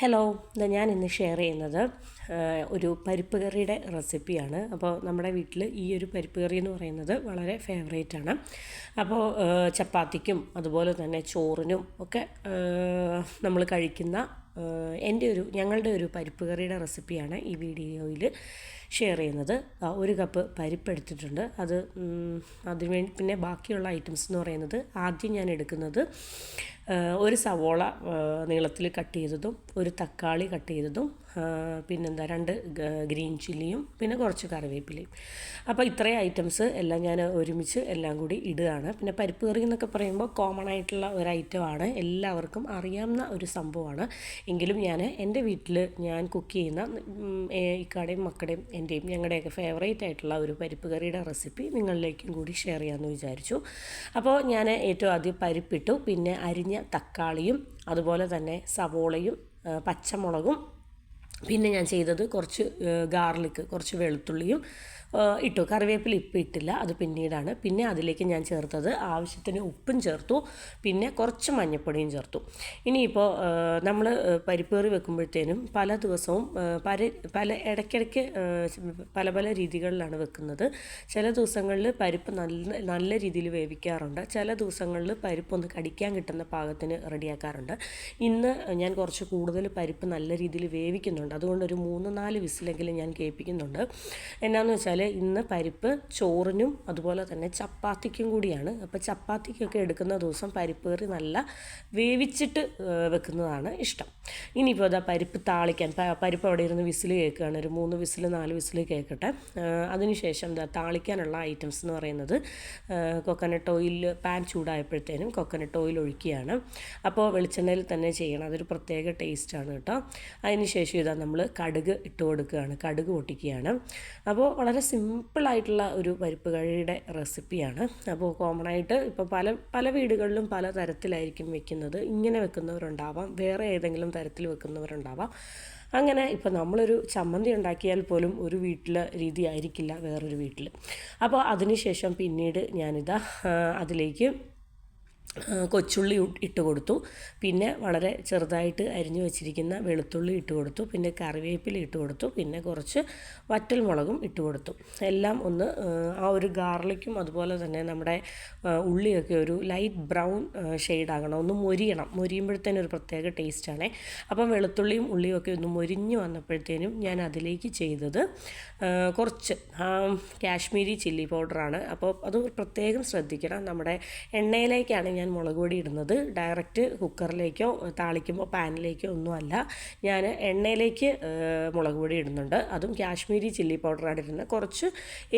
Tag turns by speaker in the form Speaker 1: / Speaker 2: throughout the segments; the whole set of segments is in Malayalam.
Speaker 1: ഹലോ ഞാൻ ഇന്ന് ഷെയർ ചെയ്യുന്നത് ഒരു പരിപ്പ് കറിയുടെ റെസിപ്പിയാണ് അപ്പോൾ നമ്മുടെ വീട്ടിൽ ഈ ഒരു പരിപ്പ് കറി എന്ന് പറയുന്നത് വളരെ ഫേവറേറ്റ് ആണ്. അപ്പോൾ ചപ്പാത്തിക്കും അതുപോലെ തന്നെ ചോറിനും ഒക്കെ നമ്മൾ കഴിക്കുന്ന എന്റെ ഒരു ഞങ്ങളുടെ ഒരു പരിപ്പ് കറിയുടെ റെസിപ്പിയാണ് ഈ വീഡിയോയിൽ ഷെയർ ചെയ്യുന്നത്. ഒരു കപ്പ് പരിപ്പ് എടുത്തിട്ടുണ്ട്. അത് അതിനുവേണ്ടി പിന്നെ ബാക്കിയുള്ള ഐറ്റംസ് എന്ന് പറയുന്നത് ആദ്യം ഞാൻ എടുക്കുന്നത് ഒരു സവോള നീളത്തിൽ കട്ട് ചെയ്തതും ഒരു തക്കാളി കട്ട് ചെയ്തതും പിന്നെന്താ രണ്ട് ഗ്രീൻ ചില്ലിയും പിന്നെ കുറച്ച് കറിവേപ്പിലയും. അപ്പോൾ ഇത്രയും ഐറ്റംസ് എല്ലാം ഞാൻ ഒരുമിച്ച് എല്ലാം കൂടി ഇടുകയാണ്. പിന്നെ പരിപ്പ് കറി എന്നൊക്കെ പറയുമ്പോൾ കോമൺ ആയിട്ടുള്ള ഒരു ഐറ്റമാണ് എല്ലാവർക്കും അറിയാവുന്ന ഒരു സംഭവമാണ്. എങ്കിലും ഞാൻ എന്റെ വീട്ടിൽ ഞാൻ കുക്ക് ചെയ്യുന്ന ഇക്കാടെയും മക്കളുടെയും എന്റെയും ഞങ്ങളുടെയൊക്കെ ഫേവറേറ്റ് ആയിട്ടുള്ള ഒരു പരിപ്പ് കറിയുടെ റെസിപ്പി നിങ്ങളിലേക്കും കൂടി ഷെയർ ചെയ്യാമെന്ന് വിചാരിച്ചു. അപ്പോൾ ഞാൻ ഏറ്റവും ആദ്യം പരിപ്പിട്ടു. പിന്നെ അരിഞ്ഞ തക്കാളിയും അതുപോലെ തന്നെ സവോളയും പച്ചമുളകും പിന്നെ ഞാൻ ചെയ്തത് കുറച്ച് ഗാർലിക്ക് കുറച്ച് വെളുത്തുള്ളിയും ഇട്ടു. കറിവേപ്പില ഇപ്പം ഇട്ടില്ല അത് പിന്നീടാണ്. പിന്നെ അതിലേക്ക് ഞാൻ ചേർത്തത് ആവശ്യത്തിന് ഉപ്പും ചേർത്തു പിന്നെ കുറച്ച് മഞ്ഞൾപ്പൊടിയും ചേർത്തു. ഇനിയിപ്പോൾ നമ്മൾ പരിപ്പ് കറി വെക്കുമ്പോഴത്തേനും പല ദിവസവും പല പല ഇടയ്ക്കിടയ്ക്ക് പല പല രീതികളിലാണ് വെക്കുന്നത്. ചില ദിവസങ്ങളിൽ പരിപ്പ് നല്ല നല്ല രീതിയിൽ വേവിക്കാറുണ്ട്. ചില ദിവസങ്ങളിൽ പരിപ്പൊന്ന് കടിക്കാൻ കിട്ടുന്ന പാകത്തിന് റെഡിയാക്കാറുണ്ട്. ഇന്ന് ഞാൻ കുറച്ച് കൂടുതൽ പരിപ്പ് നല്ല രീതിയിൽ വേവിക്കുന്നുണ്ട്. അതുകൊണ്ട് ഒരു മൂന്ന് നാല് വിസിലെങ്കിലും ഞാൻ കേൾപ്പിക്കുന്നുണ്ട്. എന്നാന്ന് വെച്ചാൽ ഇന്ന് പരിപ്പ് ചോറിനും അതുപോലെ തന്നെ ചപ്പാത്തിക്കും കൂടിയാണ്. അപ്പോൾ ചപ്പാത്തിക്കൊക്കെ എടുക്കുന്ന ദിവസം പരിപ്പ് കറി നല്ല വേവിച്ചിട്ട് വെക്കുന്നതാണ് ഇഷ്ടം. ഇനിയിപ്പോൾ അതാ പരിപ്പ് താളിക്കാൻ പരിപ്പ് അവിടെ ഇരുന്ന് വിസിൽ കേൾക്കുകയാണ്. ഒരു മൂന്ന് വിസിൽ നാല് വിസിൽ കേൾക്കട്ടെ. അതിനുശേഷം എന്താ താളിക്കാനുള്ള ഐറ്റംസ് എന്ന് പറയുന്നത് കൊക്കനട്ട് ഓയിൽ പാൻ ചൂടായപ്പോഴത്തേനും കൊക്കനട്ട് ഓയിൽ ഒഴിക്കുകയാണ്. അപ്പോൾ വെളിച്ചെണ്ണയിൽ തന്നെ ചെയ്യണം. അതൊരു പ്രത്യേക ടേസ്റ്റാണ് കേട്ടോ. അതിനുശേഷം ഇതാ നമ്മൾ കടുക് ഇട്ട് കൊടുക്കുകയാണ് കടുക് പൊട്ടിക്കുകയാണ്. അപ്പോൾ വളരെ സിമ്പിളായിട്ടുള്ള ഒരു പരിപ്പ് കഴിയുടെ റെസിപ്പിയാണ് അപ്പോൾ കോമൺ ആയിട്ട് ഇപ്പോൾ പല പല വീടുകളിലും പല തരത്തിലായിരിക്കും വെക്കുന്നത്. ഇങ്ങനെ വെക്കുന്നവരുണ്ടാവാം വേറെ ഏതെങ്കിലും തരത്തിൽ വെക്കുന്നവരുണ്ടാവാം. അങ്ങനെ ഇപ്പോൾ നമ്മളൊരു ചമ്മന്തി ഉണ്ടാക്കിയാൽ പോലും ഒരു വീട്ടിലെ രീതി ആയിരിക്കില്ല വേറൊരു വീട്ടിൽ അപ്പോൾ അതിനുശേഷം പിന്നീട് ഞാനിതാ അതിലേക്ക് കൊച്ചുള്ളി ഇട്ട് കൊടുത്തു. പിന്നെ വളരെ ചെറുതായിട്ട് അരിഞ്ഞു വെച്ചിരിക്കുന്ന വെളുത്തുള്ളി ഇട്ട് കൊടുത്തു. പിന്നെ കറിവേപ്പില ഇട്ട് കൊടുത്തു. പിന്നെ കുറച്ച് വറ്റൽമുളകും ഇട്ട് കൊടുത്തു. എല്ലാം ഒന്ന് ആ ഒരു ഗാർലിക്കും അതുപോലെ തന്നെ നമ്മുടെ ഉള്ളിയൊക്കെ ഒരു ലൈറ്റ് ബ്രൗൺ ഷെയ്ഡാകണം. ഒന്ന് മൊരിയണം. മൊരിയുമ്പോഴത്തേനും ഒരു പ്രത്യേക ടേസ്റ്റാണ്. അപ്പം വെളുത്തുള്ളിയും ഉള്ളിയും ഒക്കെ ഒന്ന് മൊരിഞ്ഞു വന്നപ്പോഴത്തേനും ഞാൻ അതിലേക്ക് ചെയ്തത് കുറച്ച് കാശ്മീരി ചില്ലി പൗഡറാണ്. അപ്പോൾ അത് പ്രത്യേകം ശ്രദ്ധിക്കണം. നമ്മുടെ എണ്ണയിലേക്കാണ് ഞാൻ മുളക് പൊടി ഇടുന്നത് ഡയറക്റ്റ് കുക്കറിലേക്കോ താളിക്കുമ്പോൾ പാനിലേക്കോ ഒന്നുമല്ല. ഞാൻ എണ്ണയിലേക്ക് മുളക് പൊടി ഇടുന്നുണ്ട്. അതും കാശ്മീരി ചില്ലി പൗഡറാണ് ഇടുന്നത്. കുറച്ച്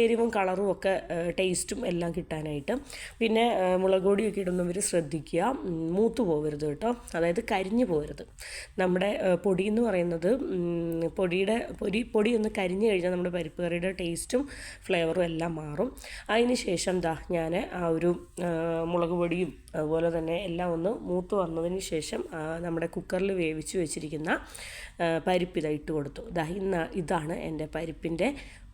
Speaker 1: എരിവും കളറും ഒക്കെ ടേസ്റ്റും എല്ലാം കിട്ടാനായിട്ട്. പിന്നെ മുളക് പൊടിയൊക്കെ ഇടുന്നവർ ശ്രദ്ധിക്കുക. മൂത്ത് പോകരുത് കേട്ടോ. അതായത് കരിഞ്ഞു പോകരുത് നമ്മുടെ പൊടി എന്ന് പറയുന്നത് പൊടിയുടെ പൊടി പൊടി ഒന്ന് കരിഞ്ഞു കഴിഞ്ഞാൽ നമ്മുടെ പരിപ്പ് കറിയുടെ ടേസ്റ്റും ഫ്ലേവറും എല്ലാം മാറും. അതിന് ശേഷം എന്താ ഞാൻ ആ ഒരു മുളക് പൊടിയും അതുപോലെ തന്നെ എല്ലാം ഒന്ന് മൂത്ത് വന്നതിന് ശേഷം നമ്മുടെ കുക്കറിൽ വേവിച്ച് വെച്ചിരിക്കുന്ന പരിപ്പ് ഇതാ ഇട്ട് കൊടുത്തു. ഇതാ ഇന്ന ഇതാണ് എന്റെ പരിപ്പിന്റെ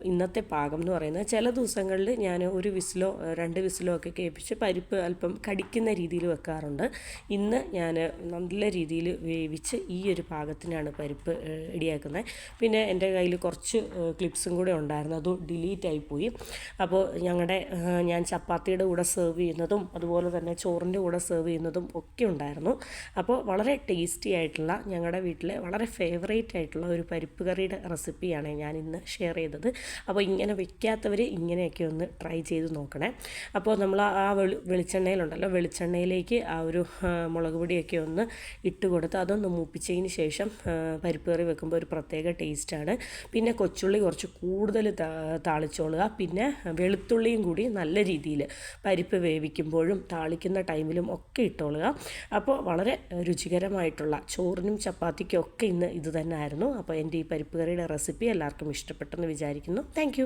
Speaker 1: ഇന്നത്തെ പാകം എന്ന് പറയുന്നത്. ചില ദിവസങ്ങളിൽ ഞാൻ ഒരു വിസിലോ രണ്ട് വിസിലോ ഒക്കെ കേൾപ്പിച്ച് പരിപ്പ് അല്പം കടിക്കുന്ന രീതിയിൽ വെക്കാറുണ്ട്. ഇന്ന് ഞാൻ നല്ല രീതിയിൽ വേവിച്ച് ഈ ഒരു പാകത്തിനാണ് പരിപ്പ് ഇടിയാക്കുന്നത് പിന്നെ എന്റെ കയ്യിൽ കുറച്ച് ക്ലിപ്സും കൂടെ ഉണ്ടായിരുന്നു. അത് ഡിലീറ്റ് ആയിപ്പോയി അപ്പോൾ ഞങ്ങളുടെ ഞാൻ ചപ്പാത്തിയുടെ കൂടെ സെർവ് ചെയ്യുന്നതും അതുപോലെ തന്നെ ചോറിന്റെ കൂടെ സെർവ് ചെയ്യുന്നതും ഒക്കെ ഉണ്ടായിരുന്നു. അപ്പോൾ വളരെ ടേസ്റ്റി ആയിട്ടുള്ള ഞങ്ങളുടെ വീട്ടിലെ വളരെ ഫേവറേറ്റ് ആയിട്ടുള്ള ഒരു പരിപ്പ് കറിയുടെ റെസിപ്പിയാണ് ഞാൻ ഇന്ന് ഷെയർ ചെയ്തത്. അപ്പോൾ ഇങ്ങനെ വെക്കാത്തവർ ഇങ്ങനെയൊക്കെ ഒന്ന് ട്രൈ ചെയ്ത് നോക്കണേ. അപ്പോൾ നമ്മൾ ആ വെളി വെളിച്ചെണ്ണയിലുണ്ടല്ലോ വെളിച്ചെണ്ണയിലേക്ക് ആ ഒരു മുളക് പൊടിയൊക്കെ ഒന്ന് ഇട്ട് കൊടുത്ത് അതൊന്ന് മൂപ്പിച്ചതിന് ശേഷം പരിപ്പ് കറി വെക്കുമ്പോൾ ഒരു പ്രത്യേക ടേസ്റ്റാണ് പിന്നെ കൊച്ചുള്ളി കുറച്ച് കൂടുതൽ താളിച്ചോളുക. പിന്നെ വെളുത്തുള്ളിയും കൂടി നല്ല രീതിയിൽ പരിപ്പ് വേവിക്കുമ്പോഴും താളിക്കുന്ന ടൈമിലും ഒക്കെ ഇട്ടോളുക. അപ്പോൾ വളരെ രുചികരമായിട്ടുള്ള ചോറിനും ചപ്പാത്തിക്കും ഒക്കെ ഇന്ന് ഇത് തന്നെ ആയിരുന്നു അപ്പോൾ എന്റെ ഈ പരിപ്പ് കറിയുടെ റെസിപ്പി എല്ലാവർക്കും ഇഷ്ടപ്പെട്ടെന്ന് വിചാരിക്കുന്നു. താങ്ക്